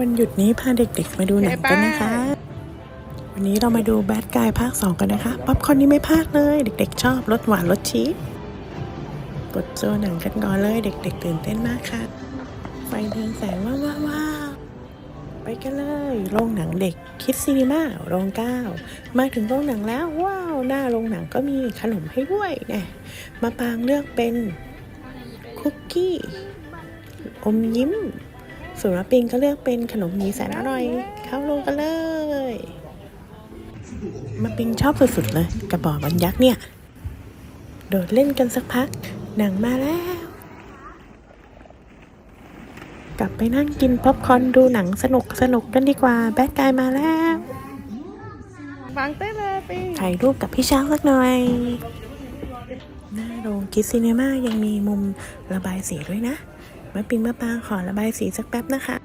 วันหยุดนี้พาเด็กๆ มาดูหนังกันนะคะ วันนี้เรามาดูแบดกายภาค 2 กันนะคะป๊อปคอร์นนี่ไม่พลาดเลย เด็กๆ ชอบรสหวานรสชีสกดโจหนังกันก่อนเลย เด็ก ๆ ตื่นเต้นมากค่ะ ไฟเรืองแสงว้าวว้าวว้าวไปกันเลยโรงหนังเด็กคิดซีนีมาโรงเก้ามาถึงโรงหนังแล้ว ว้าว หน้าโรงหนังก็มีขนมให้ด้วยเนี่ยมาปางเลือกเป็นคุกกี้ อมยิ้ม ส่วนมะปิงก็เลือกเป็นขนมหมีแสนอร่อย เข้าลงกันเลยมะปิงชอบสุดๆเลย กระบอกบรรยักษ์เนี่ย โดดเล่นกันสักพัก หนังมาแล้ว กลับไปนั่งกินป๊อปคอร์นดูหนังสนุกสนุกๆกันดีกว่า แบดกายมาแล้วฟังเต้นเลยปีถ่ายรูปกับพี่ช้างสักหน่อยหน้าโรงคิดซีเนมายังมีมุมระบายสีด้วยนะ มะปิงมะปางขอระบายสีสักแป๊บนะคะ